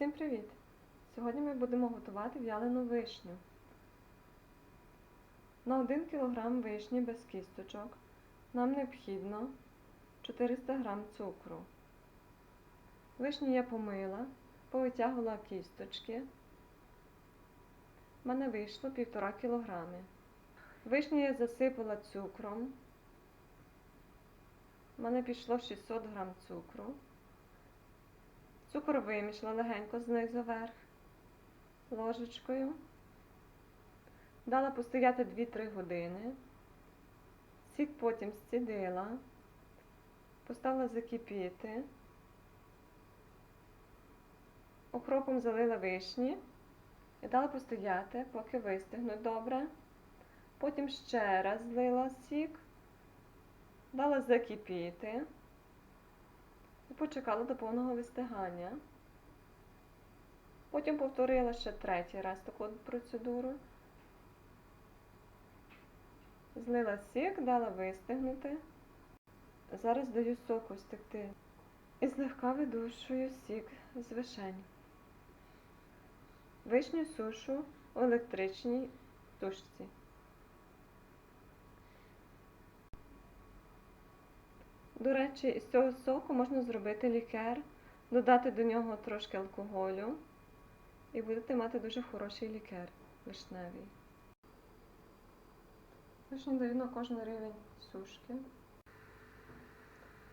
Всім привіт! Сьогодні ми будемо готувати в'ялену вишню. На 1 кг вишні без кісточок нам необхідно 400 г цукру. Вишню я помила, повитягувала кісточки. У мене вийшло 1,5 кг. Вишню я засипала цукром. У мене пішло 600 г цукру. Цукор вимішала легенько знизу вверх ложечкою. Дала постояти 2-3 години. Сік потім зцідила, поставила закипіти. Окропом залила вишні і дала постояти, поки вистигнуть добре. Потім ще раз злила сік, дала закипіти і почекала до повного вистигання. Потім повторила ще третій раз таку процедуру. Злила сік, дала вистигнути. Зараз даю соку стекти. І злегка видушую сік з вишень. Вишню сушу у електричній сушці. До речі, із цього соку можна зробити лікер, додати до нього трошки алкоголю і будете мати дуже хороший лікер вишневий. Вишню даю на кожен рівень сушки.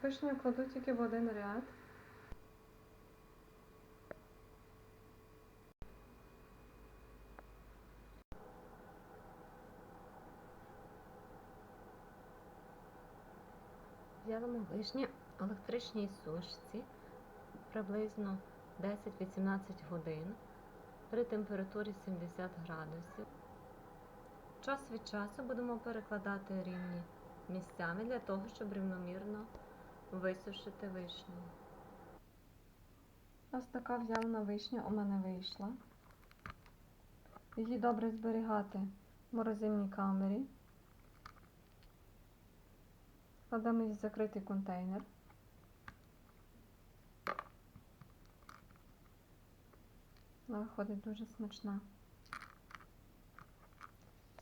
Вишню кладу тільки в один ряд. В'ялимо вишні електричній сушці приблизно 10-18 годин при температурі 70 градусів. Час від часу будемо перекладати рівні місцями для того, щоб рівномірно висушити вишню. Ось така в'ялена вишня у мене вийшла. Її добре зберігати в морозильній камері. Складемо її в закритий контейнер. Вона виходить дуже смачна.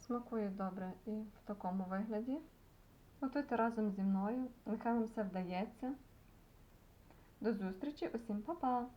Смакує добре і в такому вигляді. Готуйте разом зі мною. Нехай вам все вдається. До зустрічі, усім па-па!